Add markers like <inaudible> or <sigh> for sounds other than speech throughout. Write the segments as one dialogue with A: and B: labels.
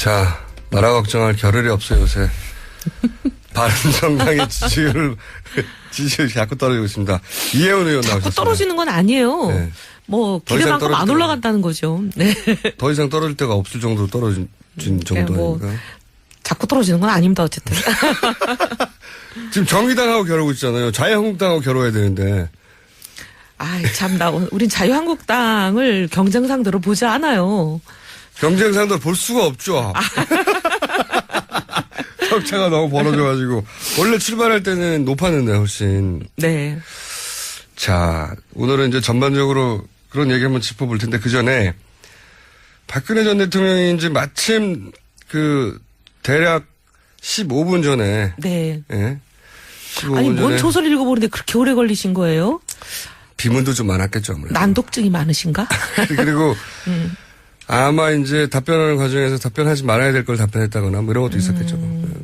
A: 자, 나라 걱정할 겨를이 없어요, 요새. <laughs> 바른 정당의 지지율을, 지지율이 자꾸 떨어지고 있습니다. 이혜원 의원 나오셨습니다.
B: 떨어지는 건 아니에요.
A: 네.
B: 뭐 기대만큼 안. 올라간다는 거죠. 네. <laughs>
A: 더 이상 떨어질 데가 없을 정도로 떨어진 정도
B: 뭐
A: 아닌가?
B: 자꾸 떨어지는 건 아닙니다. 어쨌든. <laughs>
A: 지금 정의당하고 겨루고 있잖아요. 자유한국당하고 겨뤄야 되는데.
B: 아이 참 나 우린 자유한국당을 경쟁 상대로 보지 않아요.
A: 경쟁 상대로 볼 수가 없죠. <laughs> 격차가 너무 벌어져가지고. 원래 출발할 때는 높았는데, 훨씬.
B: 네.
A: 자, 오늘은 이제 전반적으로 그런 얘기 한번 짚어볼 텐데, 그 전에 박근혜 전 대통령이 이제 마침 그 대략 15분 전에,
B: 네.
A: 예. 15분
B: 아니 뭔
A: 전에
B: 조서를 읽어보는데 그렇게 오래 걸리신 거예요?
A: 비문도 좀 많았겠죠, 아무래도.
B: 난독증이 많으신가? <laughs>
A: 그리고
B: 음.
A: 아마 이제 답변하는 과정에서 답변하지 말아야 될 걸 답변했다거나 뭐 이런 것도 있었겠죠.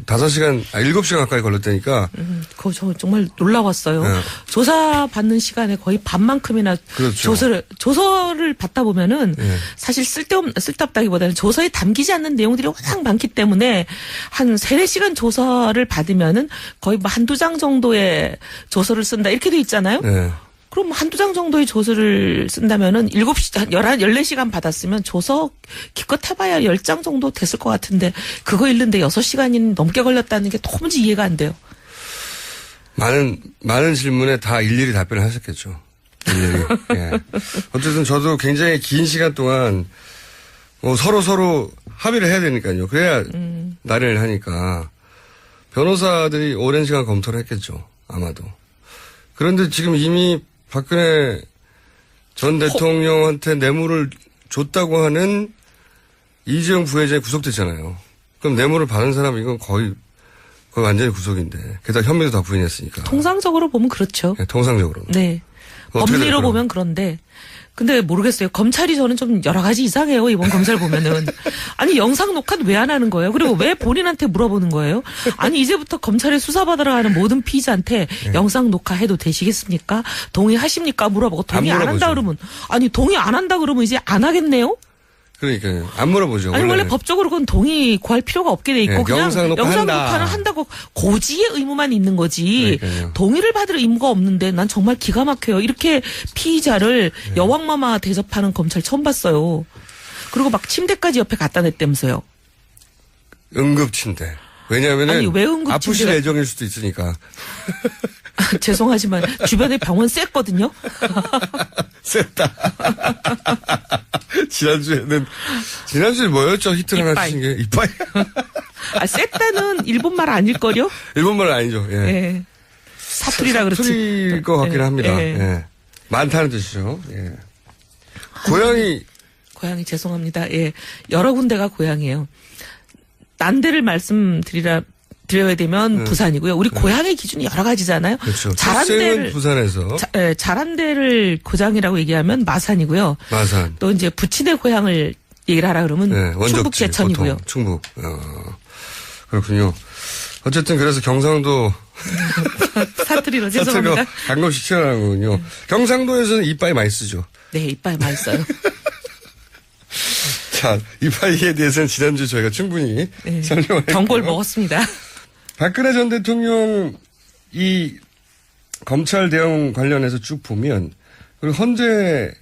A: 다섯 시간, 아, 일곱 시간 가까이 걸렸다니까.
B: 음, 그거 저 정말 놀라웠어요.
A: 네.
B: 조사 받는 시간에 거의 반만큼이나
A: 그렇죠.
B: 조서를 조서를 받다 보면은
A: 네.
B: 사실 쓸데없 쓸데없다기보다는 조서에 담기지 않는 내용들이 워낙 많기 때문에 한 세네 시간 조서를 받으면은 거의 뭐 한두 장 정도의 조서를 쓴다 이렇게 돼 있잖아요.
A: 네.
B: 그럼 한두 장 정도의 조서를 쓴다면은 일곱 시, 한 열한, 열네 시간 받았으면 조서 기껏 해봐야 열장 정도 됐을 것 같은데 그거 읽는데 여섯 시간이 넘게 걸렸다는 게 도무지 이해가 안 돼요.
A: 많은, 많은 질문에 다 일일이 답변을 하셨겠죠. 일일이. 예. 어쨌든 저도 굉장히 긴 시간 동안 뭐 서로 서로 합의를 해야 되니까요. 그래야 날을 하니까 변호사들이 오랜 시간 검토를 했겠죠. 아마도. 그런데 지금 이미 박근혜 전 대통령한테 뇌물을 줬다고 하는 이재용 부회장이 구속됐잖아요. 그럼 뇌물을 받은 사람 이건 거의 거의 완전히 구속인데 게다가 혐의도 다 부인했으니까.
B: 통상적으로 보면 그렇죠.
A: 예, 통상적으로는.
B: 네. 법리로? 보면 그런데. 근데 모르겠어요. 검찰이 저는 좀 여러 가지 이상해요. 이번 검찰 보면은. 아니, 영상 녹화는 왜 안 하는 거예요? 그리고 왜 본인한테 물어보는 거예요? 아니, 이제부터 검찰에 수사받으러 가는 모든 피의자한테
A: 네.
B: 영상 녹화해도 되시겠습니까? 동의하십니까? 물어보고 동의 안, 한다
A: 물어보죠.
B: 그러면. 아니, 동의 안 한다 그러면 이제 안 하겠네요?
A: 그러니까요. 안 물어보죠.
B: 아니, 원래. 법적으로 그건 동의 구할 필요가 없게 돼 있고
A: 네,
B: 그냥
A: 영상 녹화 한다.
B: 녹화는 한다고 고지의 의무만 있는 거지
A: 그러니까요.
B: 동의를 받을 의무가 없는데 난 정말 기가 막혀요. 이렇게 피의자를
A: 네.
B: 여왕마마 대접하는 검찰 처음 봤어요. 그리고 막 침대까지 옆에 갖다 냈다면서요.
A: 응급 침대. 왜냐하면은
B: 아니, 왜 응급침대가-
A: 아프실 예정일 수도 있으니까. <laughs> <laughs>
B: 죄송하지만 주변에 병원 셌거든요. <laughs>
A: 셌다. <laughs> 지난주에는 지난주에 뭐였죠? 히트를 하나. 치신 게 이빠이.
B: 아, 셌다는 일본말 아닐걸요?
A: 일본말은 아니죠. 예.
B: 예. 사투리라 그렇지.
A: 사투리일 것 같긴
B: 예,
A: 합니다.
B: 예.
A: 예. 많다는 뜻이죠. 예. 고양이
B: 고향이 죄송합니다. 예. 여러 군데가 고향이에요. 난데를 말씀드리라 드려야 되면 부산이고요. 우리 고향의 기준이 여러 가지잖아요.
A: 네. 그렇죠.
B: 잘한 데를
A: 부산에서
B: 자, 예, 잘한 데를 고장이라고 얘기하면 마산이고요.
A: 마산.
B: 또 이제 부친의 고향을 얘기를 하라 그러면
A: 네,
B: 충북
A: 원적지
B: 제천이고요.
A: 보통 충북. 어, 그렇군요. 어쨌든 그래서 경상도 <laughs>
B: 사투리로 죄송합니다.
A: 가끔씩 튀어나오는 거군요. 경상도에서는 이빠이 많이 쓰죠.
B: 네, 이빨 맛있어요. <laughs>
A: 자, 이파이에 대해서는 지난주 저희가 충분히
B: 네.
A: 설명을 했고요.
B: 먹었습니다.
A: 박근혜 전 대통령 이 검찰 대응 관련해서 쭉 보면 그리고 헌재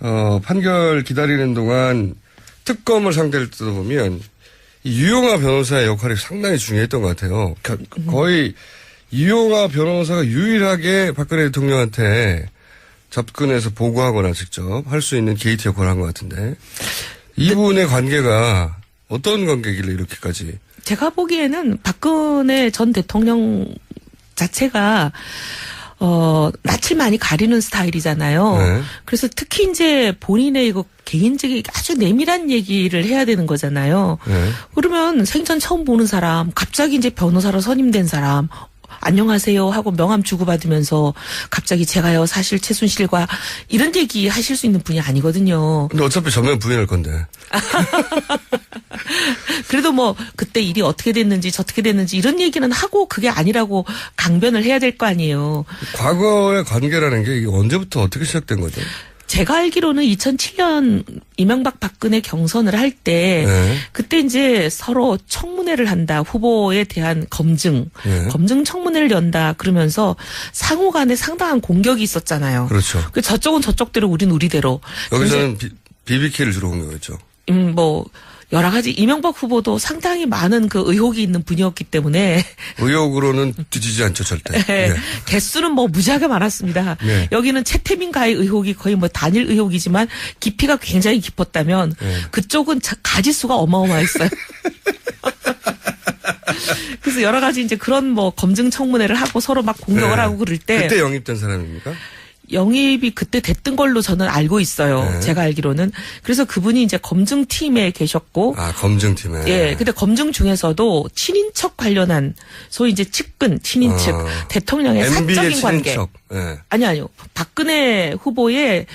A: 어, 판결 기다리는 동안 특검을 상대로 뜯어보면 이 유용아 변호사의 역할이 상당히 중요했던 것 같아요. 겨- 거의 유용아 변호사가 유일하게 박근혜 대통령한테 접근해서 보고하거나 직접 할 수 있는 게이트 역할을 한 것 같은데 이분의 관계가 어떤 관계길래 이렇게까지
B: 제가 보기에는 박근혜 전 대통령 자체가 어 낯을 많이 가리는 스타일이잖아요.
A: 네.
B: 그래서 특히 이제 본인의 이거 개인적인 아주 내밀한 얘기를 해야 되는 거잖아요.
A: 네.
B: 그러면 생전 처음 보는 사람, 갑자기 이제 변호사로 선임된 사람, 안녕하세요 하고 명함 주고받으면서 갑자기 제가요 사실 최순실과 이런 얘기 하실 수 있는 분이 아니거든요.
A: 근데 어차피 전면 부인할 건데. <laughs>
B: 그래도 뭐 그때 일이 어떻게 됐는지 저떻게 됐는지 이런 얘기는 하고 그게 아니라고 강변을 해야 될 거 아니에요.
A: 과거의 관계라는 게 이게 언제부터 어떻게 시작된 거죠?
B: 제가 알기로는 2007년 이명박 박근혜 경선을 할때
A: 네.
B: 그때 이제 서로 청문회를 한다 후보에 대한 검증
A: 네.
B: 검증 청문회를 연다 그러면서 상호 간에 상당한 공격이 있었잖아요.
A: 그렇죠.
B: 그 저쪽은 저쪽대로 우린 우리대로
A: 여기서는 비, BBK를 주로 공격했죠.
B: 음, 뭐 여러 가지 이명박 후보도 상당히 많은 그 의혹이 있는 분이었기 때문에
A: 의혹으로는 뒤지지 않죠, 절대.
B: 예,
A: 예.
B: 개수는 뭐 무지하게 많았습니다.
A: 네.
B: 여기는 채태민과의 의혹이 거의 뭐 단일 의혹이지만 깊이가 굉장히 깊었다면
A: 네.
B: 그쪽은 자- 가지수가 어마어마했어요. <laughs> 그래서 여러 가지 이제 그런 뭐 검증 청문회를 하고 서로 막 공격을
A: 네.
B: 하고 그럴 때
A: 그때 영입된 사람입니까?
B: 영입이 그때 됐던 걸로 저는 알고 있어요.
A: 네.
B: 제가 알기로는. 그래서 그분이 이제 검증팀에 계셨고
A: 아, 검증팀에.
B: 예, 근데 검증 중에서도 친인척 관련한 소위 이제 측근, 친인척,
A: 아.
B: 대통령의
A: MB의
B: 사적인 관계.
A: 친인척. 예.
B: 아니 아니요. 박근혜 후보의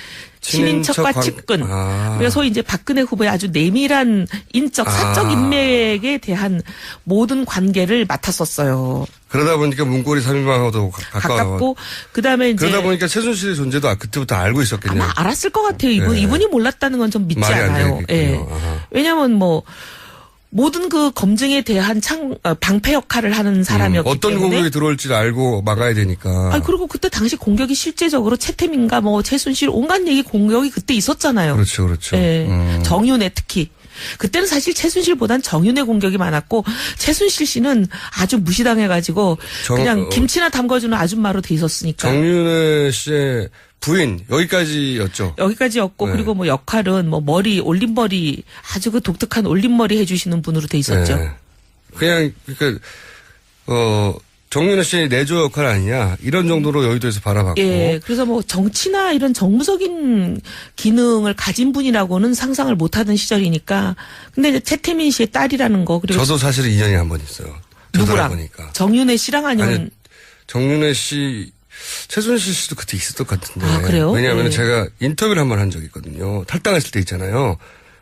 B: 친인척과
A: 친인척
B: 측근.
A: 관- 아.
B: 그래서 이제 박근혜 후보의 아주 내밀한 인적 사적
A: 아.
B: 인맥에 대한 모든 관계를 맡았었어요.
A: 그러다 보니까 문고리 3인방하고도 가까워.
B: 가깝고 그다음에 이제
A: 그러다 보니까 최순실의 존재도 아- 그때부터 알고 있었겠네요.
B: 아마 알았을 것 같아요. 이분
A: 네.
B: 이분이 몰랐다는 건 좀 믿지 않아요.
A: 되겠군요. 아하.
B: 왜냐하면 뭐 모든 그 검증에 대한 창 어, 방패 역할을 하는 사람이었기
A: 음, 어떤
B: 때문에
A: 공격이 들어올지를 알고 막아야 되니까.
B: 아 그리고 그때 당시 공격이 실제적으로 채태민과 뭐 최순실 온갖 얘기 공격이 그때 있었잖아요.
A: 그렇죠, 그렇죠.
B: 예.
A: 음.
B: 정윤회 특히. 그때는 사실 최순실보단 정윤회 공격이 많았고 최순실 씨는 아주 무시당해가지고
A: 정-
B: 그냥
A: 어.
B: 김치나 담궈주는 아줌마로 돼 있었으니까
A: 정윤회 씨의 부인 여기까지였죠.
B: 여기까지였고
A: 네.
B: 그리고 뭐 역할은 뭐 머리 올림머리 아주 그 독특한 올림머리 해주시는 분으로 돼 있었죠.
A: 네. 그냥 그러니까 어 정윤회 씨의 내조 역할 아니냐 이런 정도로 여의도에서 바라봤고
B: 예, 그래서 뭐 정치나 이런 정무적인 기능을 가진 분이라고는 상상을 못하던 시절이니까. 근데 이제 최태민 씨의 딸이라는 거 그리고
A: 저도 사실은 인연이 한 번 있어요.
B: 누구랑
A: 보니까
B: 정윤혜 씨랑 아니면
A: 아니, 정윤회 씨 최순실 씨도 그때 있었던 것 같은데.
B: 아, 그래요?
A: 왜냐하면
B: 네.
A: 제가 인터뷰를 한 번 한 적이 있거든요. 탈당했을 때 있잖아요.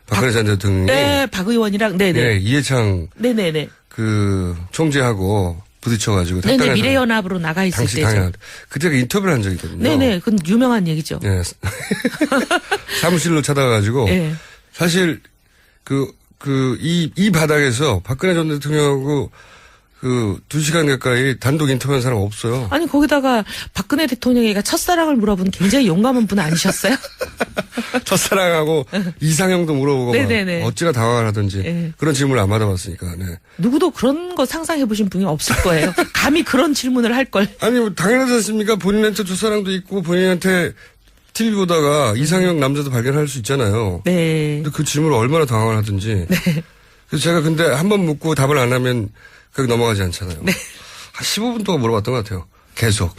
A: 박근혜 전 대통령이
B: 네, 박 의원이랑 네네
A: 예, 이해창
B: 네네네
A: 그 총재하고 부딪혀가지고
B: 네네 미래연합으로 나가 있을
A: 당시
B: 때죠.
A: 당연 그때 그 인터뷰를 한 적이 있거든요.
B: 네네, 그건 유명한 얘기죠.
A: 예. <laughs> 사무실로 찾아가가지고
B: 예.
A: 사실 그 그 이 이 바닥에서 박근혜 전 대통령하고 그 두 시간 가까이 단독 인터뷰한 사람 없어요.
B: 아니 거기다가 박근혜 대통령이가 첫사랑을 물어본 굉장히 용감한 분 아니셨어요? <laughs>
A: 첫사랑하고 이상형도 물어보고 막
B: 네네네.
A: 어찌나 당황을 하든지
B: 예.
A: 그런 질문을 안 받아봤으니까. 네.
B: 누구도 그런 거 상상해 보신 분이 없을 거예요. 감히 그런 질문을 할 걸.
A: 아니 뭐 당연하지 않습니까? 본인한테 첫사랑도 있고 본인한테 TV 보다가 이상형 남자도 발견할 수 있잖아요.
B: 네.
A: 근데 그 질문을 얼마나 당황을 하든지. 그래서 제가 근데 한 번 묻고 답을 안 하면 그게 넘어가지 않잖아요.
B: 네.
A: 한 15분 동안 물어봤던 것 같아요. 계속.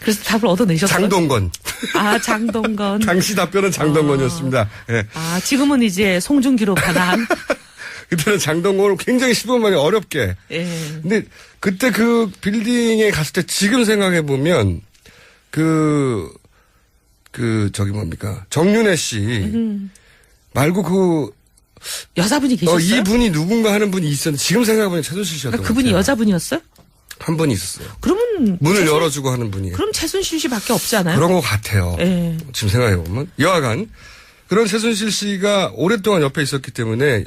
B: 그래서 답을 얻어내셨어요.
A: 장동건.
B: 아 장동건. <laughs>
A: 당시 답변은 장동건이었습니다. 예.
B: 아 지금은 이제 송중기로 반한. <laughs>
A: 그때는 장동건을 굉장히 15분 만에 어렵게.
B: 예.
A: 근데 그때 그 빌딩에 갔을 때 지금 생각해 보면 그, 그, 저기 뭡니까. 정윤혜 씨. 말고 그,
B: 여자분이
A: 어,
B: 계셨어요?
A: 이분이 누군가 하는 분이 있었는데 지금 생각해보면 최순실 씨였던
B: 그러니까
A: 것
B: 그분이. 여자분이었어요?
A: 한 분이 있었어요.
B: 그러면
A: 문을
B: 최순-
A: 열어주고 하는 분이.
B: 그럼 최순실 씨밖에 없지 않아요?
A: 그런 것 같아요.
B: 예.
A: 지금 생각해보면. 여하간, 그런 최순실 씨가 오랫동안 옆에 있었기 때문에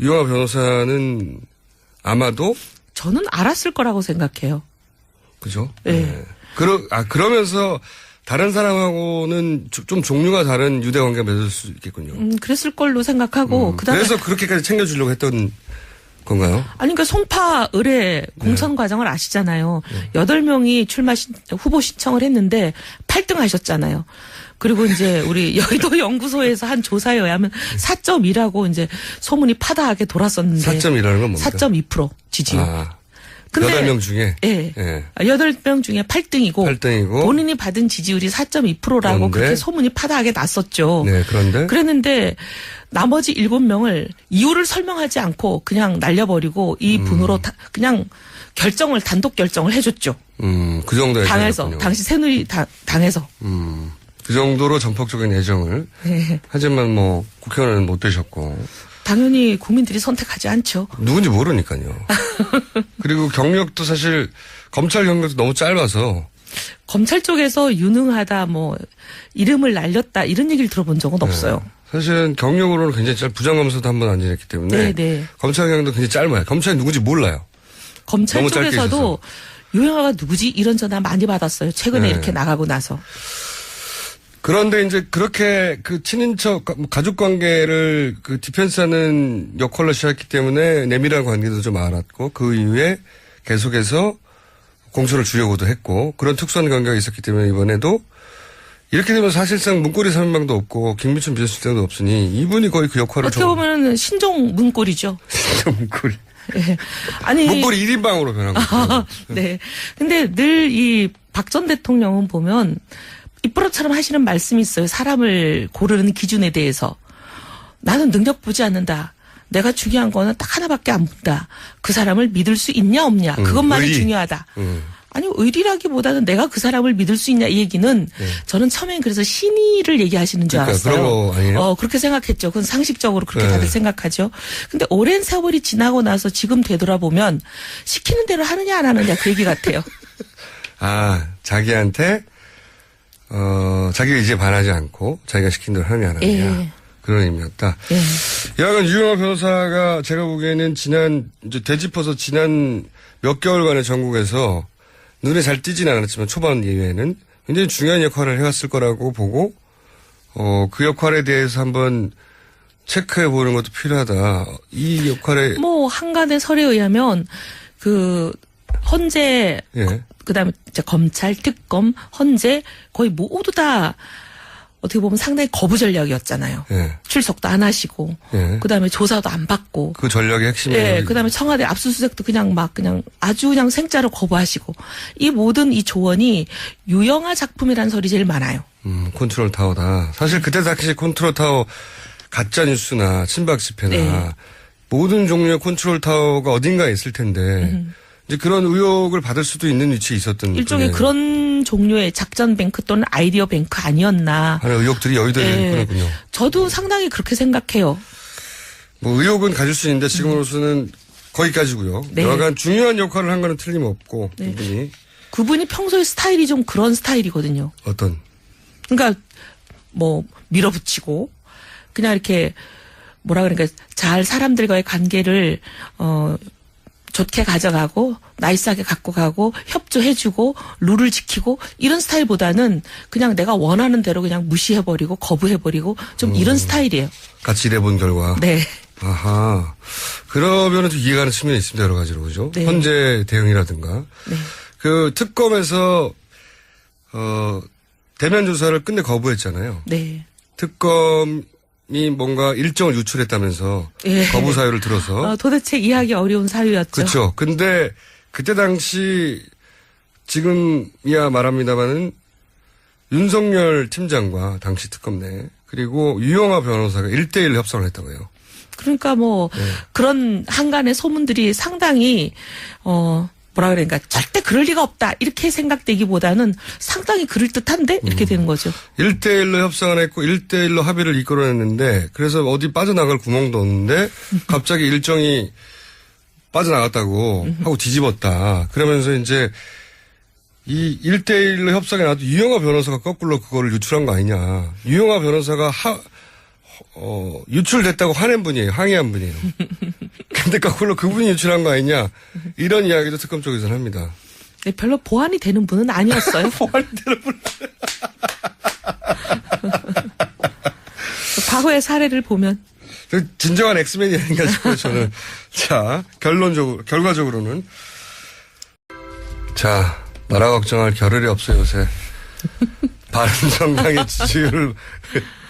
A: 유영아 변호사는 아마도,
B: 저는 알았을 거라고 생각해요.
A: 그죠?
B: 예.
A: 네. 그러, 아, 그러면서 다른 사람하고는 조- 좀 종류가 다른 유대 관계가 맺을 수 있겠군요.
B: 음, 그랬을 걸로 생각하고 그다음에
A: 그래서 그렇게까지 챙겨주려고 했던 건가요?
B: 아니 그러니까 송파 의뢰 공천 과정을 아시잖아요. 여덟 명이 출마 신, 후보 신청을 했는데 8등 하셨잖아요. 그리고 이제 우리 <laughs> 여의도 연구소에서 한 조사에 의하면 4.2라고 이제 소문이 파다하게 돌았었는데
A: 4.2라는 건 뭡니까?
B: 4.2% 지지율.
A: 아,
B: 근데
A: 8명 중에?
B: 예.
A: 예.
B: 여덟 명 중에 8등이고
A: 8등이고.
B: 본인이 받은 지지율이 4.2%라고
A: 그런데?
B: 그렇게 소문이 파다하게 났었죠.
A: 네, 그런데?
B: 그랬는데 나머지 일곱 명을 이유를 설명하지 않고 그냥 날려버리고 이
A: 음.
B: 분으로 다- 그냥 결정을 단독 결정을 해줬죠.
A: 음, 그 정도의
B: 당에서. 당시 새누리 당, 당에서.
A: 음, 그 정도로 전폭적인 애정을.
B: 네.
A: 하지만 뭐, 국회의원은 못 되셨고.
B: 당연히 국민들이 선택하지 않죠.
A: 누군지 모르니까요. <laughs> 그리고 경력도 사실 검찰 경력도 너무 짧아서
B: 검찰 쪽에서 유능하다, 뭐, 이름을 날렸다, 이런 얘기를 들어본 적은
A: 네.
B: 없어요.
A: 사실은 경력으로는 굉장히 짧, 부장검사도 한 번 안 지냈기 때문에.
B: 네, 네.
A: 검찰 경력도 굉장히 짧아요. 검찰이 누군지 몰라요.
B: 검찰 쪽에서도 유영아가 누구지? 이런 전화 많이 받았어요. 최근에
A: 네.
B: 이렇게 나가고 나서.
A: 그런데 이제 그렇게 그 친인척 가- 가족 관계를 그 디펜스하는 역할로 시작했기 때문에 내밀한 관계도 좀 알았고 그 이후에 계속해서 공소를 주려고도 했고 그런 특수한 관계가 있었기 때문에 이번에도 이렇게 되면 사실상 문고리 3인방도 없고 김미춘 비서실장도 없으니 이분이 거의 그 역할을
B: 어떻게 보면 신종 문골이죠.
A: 진짜 문고리 <laughs>
B: 예. 아니.
A: 문고리 1인방으로 변한 <laughs> 거죠.
B: 네. 근데 늘 이 박 전 대통령은 보면 입버릇처럼 하시는 말씀이 있어요. 사람을 고르는 기준에 대해서. 나는 능력 보지 않는다. 내가 중요한 거는 딱 하나밖에 안 본다. 그 사람을 믿을 수 있냐 없냐. 그것만이
A: 의리.
B: 중요하다.
A: 음.
B: 아니 의리라기보다는 내가 그 사람을 믿을 수 있냐 이 얘기는 저는 처음엔 그래서 신의를 얘기하시는 줄
A: 네. 그러니까
B: 알았어요. 어 그렇게 생각했죠. 그건 상식적으로 그렇게
A: 네.
B: 다들 생각하죠. 근데 오랜 세월이 지나고 나서 지금 되돌아보면 시키는 대로 하느냐 안 하느냐 그 얘기 같아요. <laughs>
A: 아 자기한테 어 자기 의지에 반하지 않고 자기가 시킨 대로 하느냐 안 하느냐
B: 예.
A: 그런 의미였다.
B: 예.
A: 여하간 유영아 변호사가 제가 보기에는 지난 이제 되짚어서 지난 몇 개월간의 전국에서 눈에 잘 띄진 않았지만 초반 이후에는 굉장히 중요한 역할을 해왔을 거라고 보고 어 그 역할에 대해서 한번 체크해 보는 것도 필요하다. 이 역할에
B: 뭐 한간의 설에 의하면 그 헌재
A: 예.
B: 그다음에 검찰 특검 헌재 거의 모두 다 어떻게 보면 상당히 거부 전략이었잖아요.
A: 예.
B: 출석도 안 하시고
A: 예.
B: 그다음에 조사도 안 받고
A: 그 전략의 핵심이에요.
B: 예, 그다음에 청와대 압수수색도 그냥 막 그냥 아주 그냥 생짜로 거부하시고 이 모든 이 조언이 유영아 작품이라는 설이 제일 많아요.
A: 음, 컨트롤 타워다. 사실 그때 당시 컨트롤 타워 가짜 뉴스나 친박 집회나
B: 네.
A: 모든 종류의 컨트롤 타워가 어딘가에 있을 텐데 이제 그런 의혹을 받을 수도 있는 위치에 있었던
B: 일종의
A: 분이에요.
B: 그런 종류의 작전 뱅크 또는 아이디어 뱅크 아니었나.
A: 하는 의혹들이 여의도에
B: 예.
A: 있는군요.
B: 저도 상당히 그렇게 생각해요.
A: 뭐 의혹은 가질 수 있는데 지금으로서는 거기까지고요.
B: 네.
A: 여하간 중요한 역할을 한 거는 틀림없고 이분이
B: 그분이 평소에 스타일이 좀 그런 스타일이거든요.
A: 어떤
B: 그러니까 뭐 밀어붙이고 그냥 이렇게 뭐라 그러니까 잘 사람들과의 관계를 어 좋게 가져가고 나이스하게 갖고 가고 협조해주고 룰을 지키고 이런 스타일보다는 그냥 내가 원하는 대로 그냥 무시해버리고 거부해버리고 좀 이런 스타일이에요.
A: 같이 일해본 결과
B: 네.
A: 아하. 그러면은 좀 이해가는 측면이 있습니다. 여러 가지로. 그죠?
B: 네.
A: 현재 대응이라든가.
B: 네.
A: 그 특검에서, 어, 대면 조사를 끝내 거부했잖아요.
B: 네.
A: 특검 이 뭔가 일정을 유출했다면서
B: 예.
A: 거부 사유를 들어서.
B: 어, 도대체 이해하기 어려운 사유였죠.
A: 그렇죠. 근데 그때 당시 지금이야 말합니다만은 윤석열 팀장과 당시 특검 내 그리고 유영아 변호사가 1대1 협상을 했다고 해요.
B: 그러니까 뭐
A: 네.
B: 그런 한간의 소문들이 상당히 어 뭐라 그러니까 절대 그럴 리가 없다 이렇게 생각되기보다는 상당히 그럴 듯한데
A: 음.
B: 이렇게 되는 거죠.
A: 1대1로 협상을 했고 1대1로 합의를 이끌어냈는데 그래서 어디 빠져나갈 구멍도 없는데 <laughs> 갑자기 일정이 빠져나갔다고 하고 뒤집었다. 그러면서 이제 이 1대1로 협상에 나도 유영아 변호사가 거꾸로 그거를 유출한 거 아니냐. 유영아 변호사가 하, 어, 유출됐다고 화낸 분이에요. 항의한 분이에요. <laughs> 근데 거꾸로 그분이 유출한 거 아니냐. 이런 이야기도 특검 쪽에서는 합니다.
B: 네, 별로 보완이 되는 분은 아니었어요. <laughs>
A: 보완이 되는 분. <laughs>
B: 과거의 사례를 보면
A: 그 진정한 엑스맨이 아닌가 싶어요, 저는. <laughs> 자, 결론적으로, 결과적으로는. 자, 나라 걱정할 겨를이 없어요, 요새. 바른정당의 지지율을,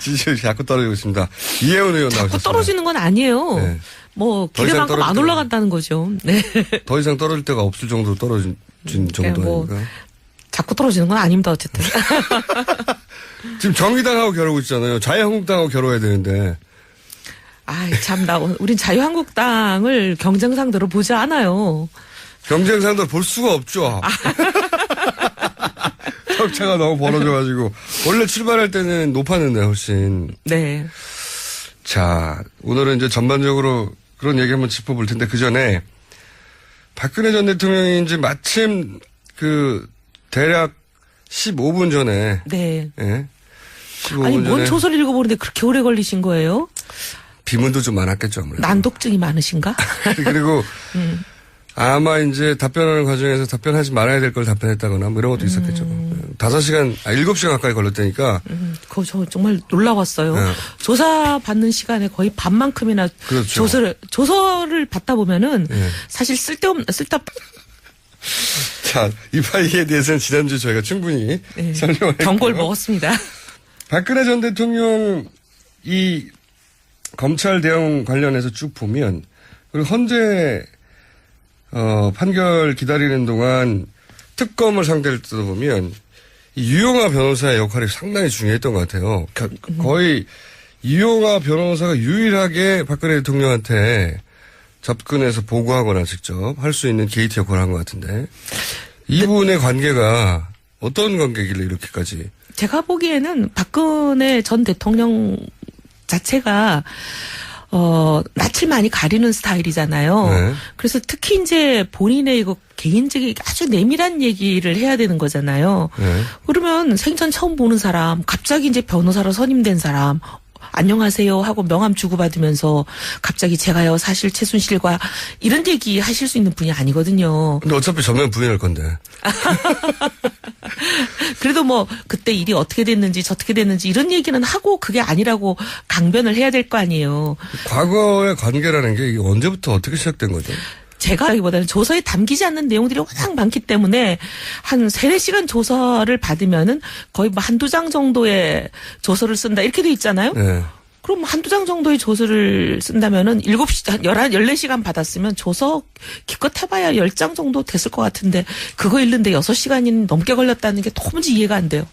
A: 지지율이 자꾸 떨어지고 있습니다. 이혜원 의원
B: 자꾸
A: 나오셨습니다.
B: 떨어지는 건 아니에요.
A: 네.
B: 뭐 기대만큼 안 올라간다는 거죠. 네.
A: 더 이상 떨어질 데가 없을 정도로 떨어진 정도
B: 뭐-
A: 아닌가.
B: 자꾸 떨어지는 건 아닙니다. 어쨌든. <laughs>
A: 지금 정의당하고 겨루고 있잖아요. 자유한국당하고 겨뤄야 되는데.
B: 아이 참나 우린 자유한국당을 경쟁 상대로 보지 않아요.
A: 경쟁 상대로 볼 수가 없죠. <laughs> 격차가 너무 벌어져가지고. 원래 출발할 때는 높았는데, 훨씬.
B: 네.
A: 자, 오늘은 이제 전반적으로 그런 얘기 한번 짚어볼 텐데, 그 전에 박근혜 전 대통령이 이제 마침 그 대략 15분 전에
B: 네.
A: 예. 15분
B: 아니 뭔 조서를 읽어보는데 그렇게 오래 걸리신 거예요?
A: 비문도 좀 많았겠죠 아무래도.
B: 난독증이 많으신가? <laughs>
A: 그리고
B: 음.
A: 아마 이제 답변하는 과정에서 답변하지 말아야 될 걸 답변했다거나 뭐 이런 것도 있었겠죠. 다섯 시간, 아, 일곱 시간 가까이 걸렸다니까.
B: 음, 그거 저 정말 놀라웠어요.
A: 네.
B: 조사 받는 시간에 거의 반만큼이나
A: 그렇죠.
B: 조서를 조서를 받다 보면은
A: 네.
B: 사실 쓸데없 쓸데
A: 자, 이 파이에 대해서는 지난주 저희가 충분히
B: 네.
A: 설명을
B: 경고를
A: 했고요.
B: 먹었습니다.
A: 박근혜 전 대통령 이 검찰 대응 관련해서 쭉 보면 그리고 헌재 어, 판결 기다리는 동안 특검을 상대로 뜯어보면 이 유영아 변호사의 역할이 상당히 중요했던 것 같아요. 겨- 거의 유영아 변호사가 유일하게 박근혜 대통령한테 접근해서 보고하거나 직접 할 수 있는 게이트 역할을 한 것 같은데 이분의 관계가 어떤 관계길래 이렇게까지
B: 제가 보기에는 박근혜 전 대통령 자체가 어 낯을 많이 가리는 스타일이잖아요.
A: 네.
B: 그래서 특히 이제 본인의 이거 개인적인 아주 내밀한 얘기를 해야 되는 거잖아요.
A: 네.
B: 그러면 생전 처음 보는 사람, 갑자기 이제 변호사로 선임된 사람, 안녕하세요 하고 명함 주고받으면서 갑자기 제가요 사실 최순실과 이런 얘기 하실 수 있는 분이 아니거든요.
A: 근데 어차피 전면 부인할 건데. <laughs>
B: 그래도 뭐 그때 일이 어떻게 됐는지 저떻게 됐는지 이런 얘기는 하고 그게 아니라고 강변을 해야 될 거 아니에요.
A: 과거의 관계라는 게 언제부터 어떻게 시작된 거죠?
B: 제가 하기보다는 조서에 담기지 않는 내용들이 워낙 많기 때문에 한 세네 시간 조서를 받으면은 거의 뭐 한두 장 정도의 조서를 쓴다 이렇게 돼 있잖아요.
A: 네.
B: 그럼 한두 장 정도의 조서를 쓴다면은 일곱 시, 한 열한, 열네 시간 받았으면 조서 기껏 해봐야 열장 정도 됐을 것 같은데 그거 읽는데 여섯 시간이 넘게 걸렸다는 게 도무지 이해가 안 돼요.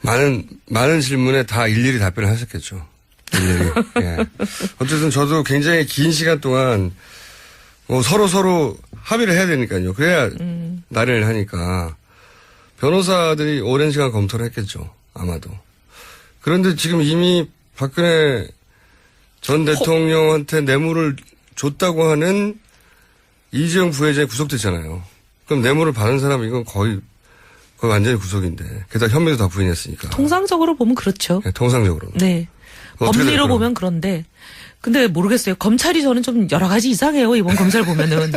A: 많은, 많은 질문에 다 일일이 답변을 하셨겠죠. 일일이. <laughs> 예. 어쨌든 저도 굉장히 긴 시간 동안 뭐 서로 서로 합의를 해야 되니까요. 그래야 날을 하니까 변호사들이 오랜 시간 검토를 했겠죠. 아마도. 그런데 지금 이미 박근혜 전 대통령한테 뇌물을 줬다고 하는 이재용 부회장이 구속됐잖아요. 그럼 뇌물을 받은 사람은 이건 거의, 거의 완전히 구속인데. 게다가 혐의도 다 부인했으니까.
B: 통상적으로 보면 그렇죠.
A: 네, 통상적으로는.
B: 네. 법리로? 보면 그런데. 근데 모르겠어요. 검찰이 저는 좀 여러 가지 이상해요. 이번 검찰 보면은.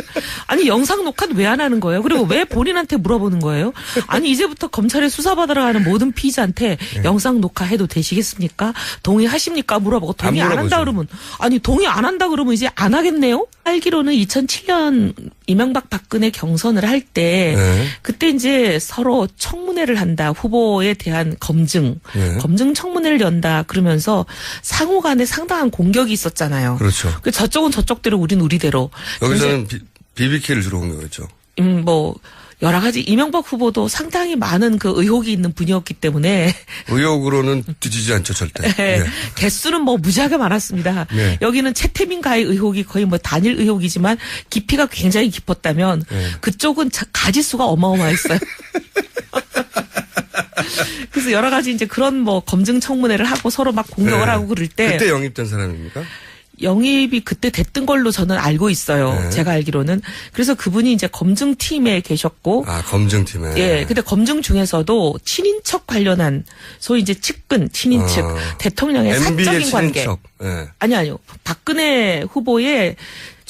B: 아니, 영상 녹화는 왜안 하는 거예요? 그리고 왜 본인한테 물어보는 거예요? 아니, 이제부터 검찰에 수사받으러 가는 모든 피의자한테
A: 네.
B: 영상 녹화해도 되시겠습니까? 동의하십니까? 물어보고 동의
A: 안
B: 안, 한다. 그러면 아니, 동의 안 한다 그러면 이제 안 하겠네요? 알기로는 2007년 이명박 박근혜 경선을 할때
A: 네.
B: 그때 이제 서로 청문회를 한다. 후보에 대한 검증.
A: 네.
B: 검증 청문회를 연다. 그러면서 상호 간에 상당한 공격이 있었잖아요.
A: 그렇죠.
B: 그 저쪽은 저쪽대로 우린 우리대로.
A: 여기서는 비, BBK를 주로 공격했죠.
B: 음, 뭐 여러 가지 이명박 후보도 상당히 많은 그 의혹이 있는 분이었기 때문에 <laughs>
A: 의혹으로는 뒤지지 않죠, 절대.
B: 네.
A: 네.
B: 개수는 뭐 무지하게 많았습니다.
A: 네.
B: 여기는 채태민가의 의혹이 거의 뭐 단일 의혹이지만 깊이가 굉장히 깊었다면
A: 네.
B: 그쪽은 자- 가지수가 어마어마했어요. <laughs> 그래서 여러 가지 이제 그런 뭐 검증 청문회를 하고 서로 막 공격을
A: 네.
B: 하고 그럴 때
A: 그때 영입된 사람입니까?
B: 영입이 그때 됐던 걸로 저는 알고 있어요.
A: 네.
B: 제가 알기로는. 그래서 그분이 이제 검증팀에 계셨고
A: 아, 검증팀에.
B: 예, 근데 검증 중에서도 친인척 관련한 소위 이제 측근, 친인척,
A: 어.
B: 대통령의
A: MB의
B: 사적인 관계.
A: 친인척. 예.
B: 아니 아니요. 박근혜 후보의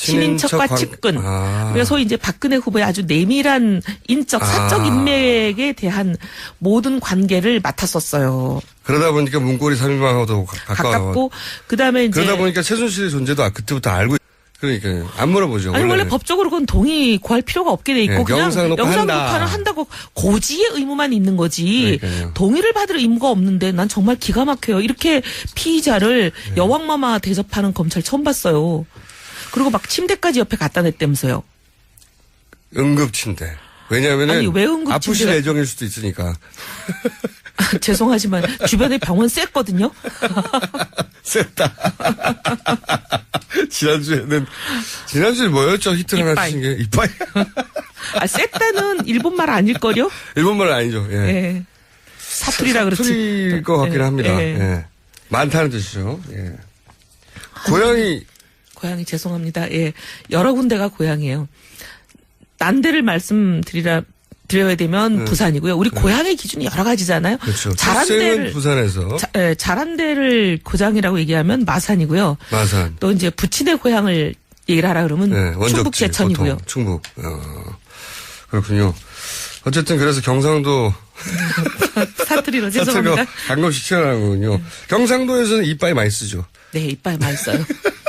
B: 친인척과
A: 친인척 관-
B: 측근.
A: 아.
B: 그래서 소위 이제 박근혜 후보의 아주 내밀한 인적, 사적
A: 아.
B: 인맥에 대한 모든 관계를 맡았었어요.
A: 그러다 보니까 문고리 3인방하고도 가까워.
B: 가깝고 그다음에 이제
A: 그러다 보니까 최순실의 존재도 아- 그때부터 알고, 있- 그러니까 안 물어보죠.
B: 아니 원래
A: 원래는.
B: 법적으로 그건 동의 구할 필요가 없게 돼 있고
A: 네,
B: 그냥
A: 영상 녹화
B: 영상
A: 한다.
B: 녹화는 한다 고 고지의 의무만 있는 거지
A: 그러니까요.
B: 동의를 받을 의무가 없는데 난 정말 기가 막혀요 이렇게 피의자를
A: 네.
B: 여왕마마 대접하는 검찰 처음 봤어요 그리고 막 침대까지 옆에 갖다 냈다면서요
A: 응급친데. 왜냐면은.
B: 아니, 왜 응급친데가-
A: 아프실 예정일 수도 있으니까.
B: 죄송하지만 주변에 병원 셌거든요 <laughs>
A: 셌다. <laughs> 지난주에는, 지난주에 뭐였죠? 히트 하나. 치신 게. 이빠이.
B: 아 셌다는 일본말 아닐걸요
A: 일본말은 아니죠. 예.
B: 예 사투리라 그렇지
A: 틀릴 것 같긴
B: 예,
A: 합니다.
B: 예.
A: 예. 많다는 뜻이죠. 예. 고양이,
B: 고향이 죄송합니다. 예. 여러 군데가 고향이에요. 난데를 말씀드리라 드려야 되면 부산이고요. 우리 고향의 기준이 여러 가지잖아요.
A: 네. 그렇죠.
B: 잘한 데를
A: 부산에서
B: 자, 예, 잘한 데를 고장이라고 얘기하면 마산이고요.
A: 마산.
B: 또 이제 부친의 고향을 얘기를 하라 그러면
A: 네,
B: 충북
A: 원적지
B: 제천이고요.
A: 보통 충북. 어, 그렇군요. 어쨌든 그래서 경상도 <laughs>
B: 사투리로 죄송합니다. <laughs>
A: 가끔씩 튀어나오는군요. 경상도에서는 이빨이 많이 쓰죠.
B: 네, 이빨 많이 써요. <laughs>